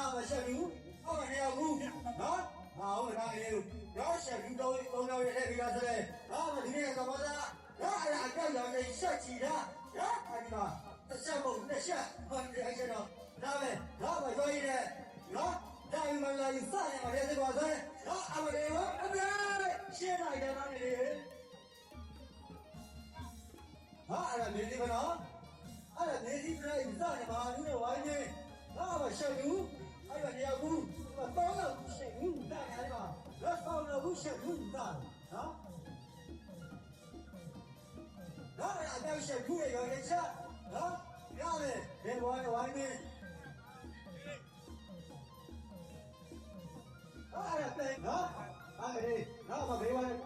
နာမရှက်ဘူးဟုတ်မနေရဘူးနော်ဟာဟုတ်လားလေရောရှက်ဘူးတော့သုံးတော့ရတဲ့ဒီကစလဲဟာဒီနေ့ကဘာသာဟာအဲ့အကြောက်ရောင်နေရှက်ချီတာဟာအဲ့ဒီမှာတစ်ချက်မဟုတ်နှစ်ချက်ဟောဒီအဲ့ချက်တော့ဒါပဲဒါပဲကြွားရည်နဲ့နော်ဒါမှမလာယူစတယ်မလဲကွာဆိုတော့အမလေးရောအမေရှင်းလိုက်တယ်နော်လေဟာအဲ့ဒါနေဒီမနော်အဲ့ဒါနေဒီပြိုင်စတယ်မာလူနဲ့ဝိုင်းနေဟာမရှက်ဘူး ရှက်ဘူးတာနော်နော်အတောက်ရှက်ခုရရောနေချက်နော်ရတယ်ဘယ်ဝိုင်းဝိုင်းနေအဲ့ဒါတဲ့နော်အဲ့ဒီနော်မဘေးဝိုင်း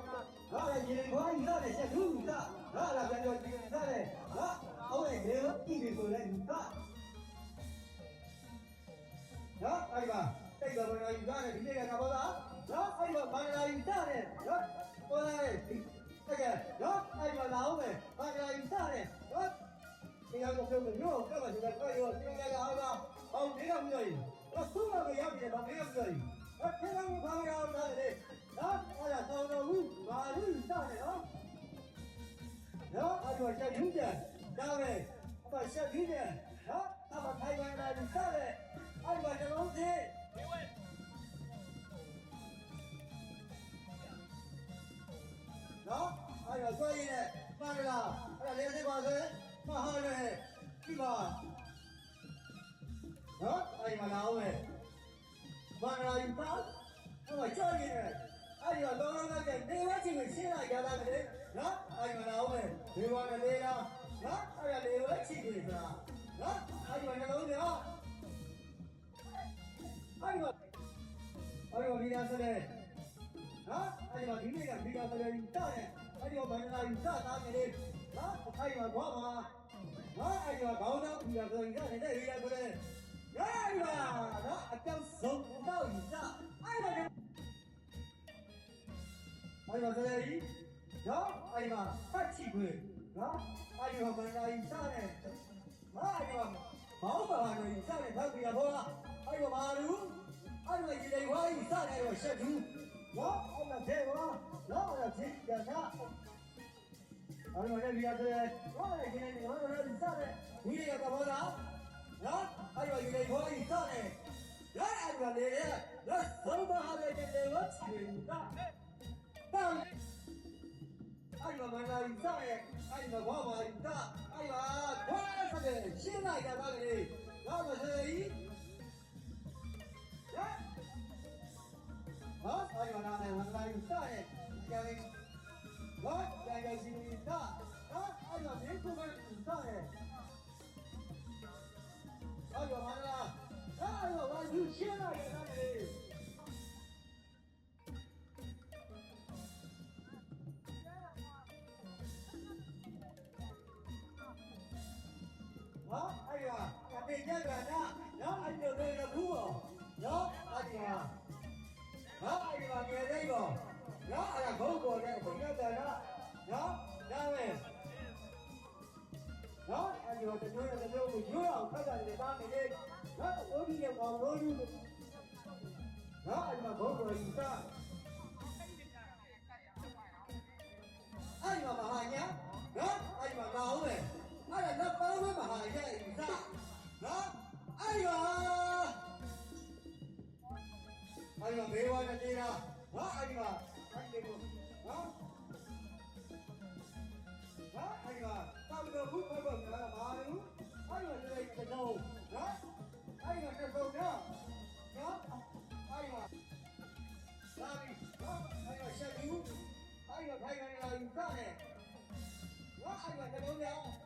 နော်ရေရေဝိုင်းရတယ်ချက်ခုတာနော်အဲ့ဒါပြန်ပြောကြည့်ရတယ်နော်ဟုတ်ရဲ့ရေကြည့်ပြီဆိုလဲတာနော်အဲ့ဒီမှာ တိတ်တော်တော်ယူရတယ်ဒီနေ့ကဘာသာနော်အဲ့ဒီမှာဘာလာယူရတယ်နော်ပေါ်လာတယ်တကယ်နော်အဲ့ဒီမှာလာအောင်မယ်ဘာလာယူရတယ်နော်ဒီကတော့ပြောလို့ရောကမ္ဘာကြီးကတော့ရောဒီကလည်းအားကဟောဒီကမလို့ရင်တော့သူ့မှာရပြီတော့ဒီကမလို့ရင်အဲ့ဒီကဘာရအောင်လဲနော်အဲ့ဒါတောင်းတော်ဘူးဘာလို့ယူရတယ်နော်နော်အဲ့တော့ချက်ယူတယ်ဒါပဲအမချက်ယူတယ်နော်အမထိုင်ဝင်လာယူရတယ် ဆွဲရည်နဲ့ပါလာအဲ့ဒါလေးသိပါစေမဟုတ်လေဒီပါနော်အဲ့ဒီမှာလာအောင်မယ်ဘာလာယူပါအဲ့တော့ကြောက်ရည်နဲ့အဲ့ဒီတော့လောလောကကနေဝချင်းကိုရှင်းလိုက်ကြတာလေနော်အဲ့ဒီမှာလာအောင်မယ်ဒီဘာနဲ့လေးလားနော်အဲ့ဒါလေးဝချင်းကိုဆိုတာနော်အဲ့ဒီမှာနှလုံးကြောအဲ့ဒီမှာအဲ့ဒီမှာဒီနာစတဲ့နော်အဲ့ဒီမှာဒီနေ့ကဒီကစတဲ့ယူတာတဲ့ အဲ့ဒီမှာဘာလာယူတာသားမယ်လေနော်အဲ့ဒီမှာဘောမှာနော်အဲ့ဒီမှာခေါင်းတော့ဒီကဆိုရင်နေတဲ့ဒီကဆိုတဲ့ရိုင်းပါနော်အတောက်ဆုံးတော့ယူတာအဲ့ဒါအဲ့ဒီမှာစတဲ့ကြီးနော်အဲ့ဒီမှာဖတ်ချီခွေနော်အဲ့ဒီမှာဘာလာယူတာတဲ့နော်အဲ့ဒီမှာဘောင်းပါလို့ယူတာတဲ့ဖတ်ပြီးတော့ဘောအဲ့ဒီမှာမာလူအဲ့ဒီမှာဒီလေဝါးယူတာတဲ့တော့ရှက်ဘူး နော်အဲ့ဒါတဲ့ဘောနော်အဲ့ဒါသိကြတာအဲ့တော့လည်းဒီရတယ်ဟောလေဒီနေ့ဟောတော့ဒီစားတယ်ဒီရကဘောလားနော်အဲ့တော့ဒီလေခေါ်ကြီးစားတယ်ရအဲ့တော့လေရလက်ဆုံးပါဟာလေတဲ့ဝတ်ချင်တာတမ်းအဲ့တော့မလာကြီးစားရဲ့အဲ့တော့ဘောပါကြီးတာအဲ့တော့ခွဲဆက်တယ်ရှင်းလိုက်တာလေတော့မစေး င်လာကြီးစားရဲ့ကြတယ်ဘာကြာကြာစီတာဟာအဲ့တော့မင်းကလည်းစားရဲအဲ့တော့မလားအဲ့တော့ဘာလို့ရှင်းလိုက်ရလဲဟာအဲ့တော့ကတိကြကနာနော်အဲ့တော့လည်းဘူးရောနော် နော်အဲ့ဒါဘုံပေါ်တဲ့ဘုံကတနာနော်ဒါပဲနော်အဲ့ဒီတော့တမျိုးတမျိုးကိုရွေးအောင်ဖတ်တာလေသားနေလေနော်အိုးကြီးရဲ့ဘောင်လို့ယူနော်အဲ့ဒီမှာဘုံပေါ်ယူတာအဲ့ဒီမှာမဟာညာနော်အဲ့ဒီမှာမအောင်လေအဲ့ဒါလက်ပေါင်းမဟာညာယူ နော်အဲ့ဒါတစ်